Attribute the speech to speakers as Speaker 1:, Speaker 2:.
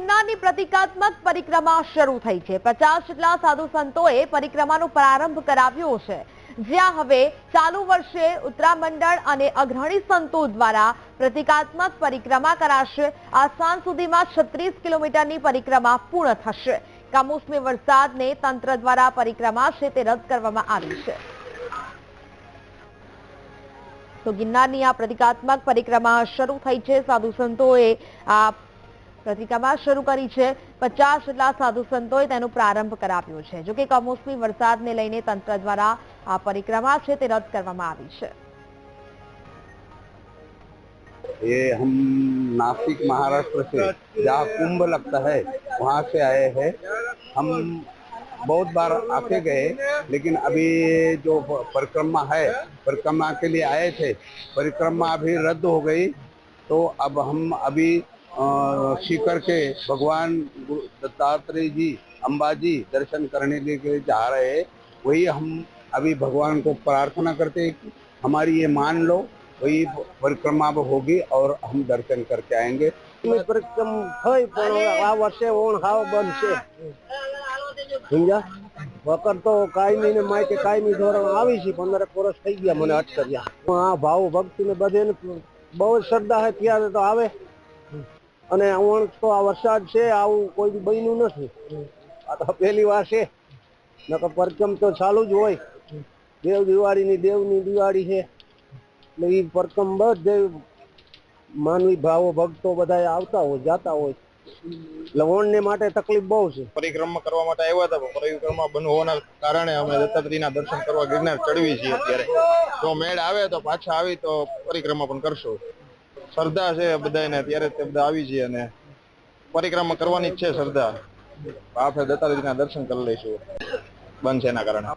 Speaker 1: ગિરનારની પ્રતિકાત્મક પરિક્રમા શરૂ થઈ છે. પચાસ જેટલા સાધુ સંતોએ પરિક્રમાનો પ્રારંભ કરાવ્યો છે. જ્યાં હવે ચાલુ વર્ષે ઉત્તરામંડળ અને અગ્રણી સંતો દ્વારા પ્રતિકાત્મક પરિક્રમા કરાશે. આ સાંજ સુધીમાં છત્રીસ કિલોમીટરની પરિક્રમા પૂર્ણ થશે. કમોસમી વરસાદને તંત્ર દ્વારા પરિક્રમા છે તે રદ કરવામાં આવી છે. તો ગિરનારની આ પ્રતિકાત્મક પરિક્રમા શરૂ થઈ છે. સાધુ સંતોએ આ પ્રતિક્રમા શરૂ કરી છે પચાસ જેટલા સાધુ સંતોએ તેનો પ્રારંભ કરાવ્યો છે જોકે કમોસમી વરસાદને લઈને તંત્ર દ્વારા આ પરિક્રમા છે તે રદ કરવામાં આવી છે
Speaker 2: ये हम नासिक महाराष्ट्र से जहाँ कुंभ लगता है वहाँ से आए हैं हम बहुत बार आते गए लेकिन अभी जो परिक्रमा है परिक्रमा के लिए आए थे परिक्रमा अभी रद्द हो गई तो अब हम अभी अ, सीकर के भगवान गुरु दत्तात्रेय जी अंबाजी दर्शन करने के लिए जा रहे हैं वही हम अभी भगवान को प्रार्थना करते हैं कि हमारी ये मान लो वही परिक्रमा अब होगी और हम दर्शन करके आएंगे
Speaker 3: ની પરિક્રમ થઈ પણ હવે આ વર્ષે ઓણ હાવ બંધ છે સમજ્યા વખત તો કાયમી ને માહિતી કાયમી ધોરણ આવી છે પંદર વર્ષ થઈ ગયા મને અટકર્યા આ ભાવ ભક્તિ ને બધે ને બહુ જ શ્રદ્ધા છે ત્યારે તો આવે અને હું તો આ વરસાદ છે, આવું કોઈ બન્યું નથી. આ તો પહેલી વાર છે. નકર પરચમ તો ચાલુ જ હોય. દેવ દિવાળીની દેવની દિવાળી છે. એટલે એ પરચમ બધે માનવી ભાવો, ભક્તો બધા આવતા હોય, જાતા હોય. લવણ ને માટે તકલીફ બહુ છે.
Speaker 4: પરિક્રમા કરવા માટે આવ્યા હતા પરિક્રમા બંધ હોવાના કારણે અમે દત્તાત્રેયના દર્શન કરવા ગિરનાર ચડવી છીએ અત્યારે. જો મેળ આવે તો પાછા આવી તો પરિક્રમા પણ કરશું. શ્રદ્ધા છે બધાને ત્યારે તે બધા આવી છીએ અને પરિક્રમા કરવાની જ છે શ્રદ્ધા. આપણે દત્તાત્રેયના દર્શન કરી લઈશું. બંધ છે એના કારણે.